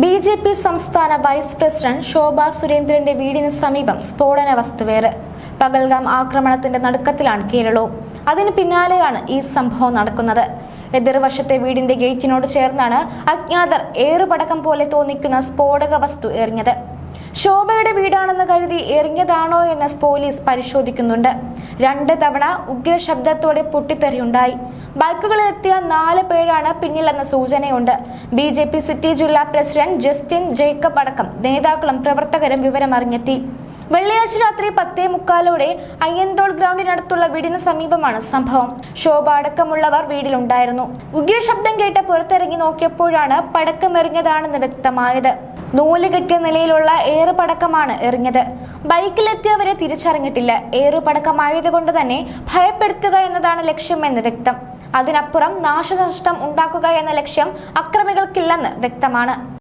B J P സംസ്ഥാന vice president Shobha സുരേന്ദ്രന്റെ വീടിന് സമീപം സ്ഫോടന വസ്തുവേറ് പകൽഗാം ആക്രമണത്തിന്റെ നടുക്കത്തിലാണ് കേരളവും. അതിന് പിന്നാലെയാണ് ഈ സംഭവം നടക്കുന്നത്. എതിർവശത്തെ വീടിന്റെ ഗേറ്റിനോട് ചേർന്നാണ് അജ്ഞാതർ ഏറുപടക്കം പോലെ തോന്നിക്കുന്ന സ്ഫോടക വസ്തു എറിഞ്ഞത്. ശോഭയുടെ വീടാണെന്ന് കരുതി എറിഞ്ഞതാണോ എന്ന് പോലീസ് പരിശോധിക്കുന്നുണ്ട്. രണ്ട് തവണ ഉഗ്ര ശബ്ദത്തോടെ പൊട്ടിത്തെറിയുണ്ടായി. ബൈക്കുകളിൽ എത്തിയ നാല് പേരാണ് പിന്നിലെന്ന സൂചനയുണ്ട്. ബി ജെ പി സിറ്റി ജില്ലാ പ്രസിഡന്റ് ജസ്റ്റിൻ ജേക്കബ് അടക്കം നേതാക്കളും പ്രവർത്തകരും വിവരമറിഞ്ഞെത്തി. വെള്ളിയാഴ്ച രാത്രി പത്തേ മുക്കാലോടെ അയ്യന്തോൾ ഗ്രൗണ്ടിനടുത്തുള്ള വീടിന് സമീപമാണ് സംഭവം. ശോഭ അടക്കമുള്ളവർ ഉഗ്ര ശബ്ദം കേട്ട് പുറത്തിറങ്ങി നോക്കിയപ്പോഴാണ് പടക്കം എറിഞ്ഞതാണെന്ന് വ്യക്തമായത്. നൂൽ കെട്ടിയ നിലയിലുള്ള ഏറുപടക്കമാണ് എറിഞ്ഞത്. ബൈക്കിലെത്തിയവരെ തിരിച്ചറിഞ്ഞിട്ടില്ല. ഏറുപടക്കമായതുകൊണ്ട് തന്നെ ഭയപ്പെടുത്തുക എന്നതാണ് ലക്ഷ്യമെന്ന് വ്യക്തം. അതിനപ്പുറം നാശനഷ്ടം ഉണ്ടാക്കുക എന്ന ലക്ഷ്യം അക്രമികൾക്കില്ലെന്ന് വ്യക്തമാണ്.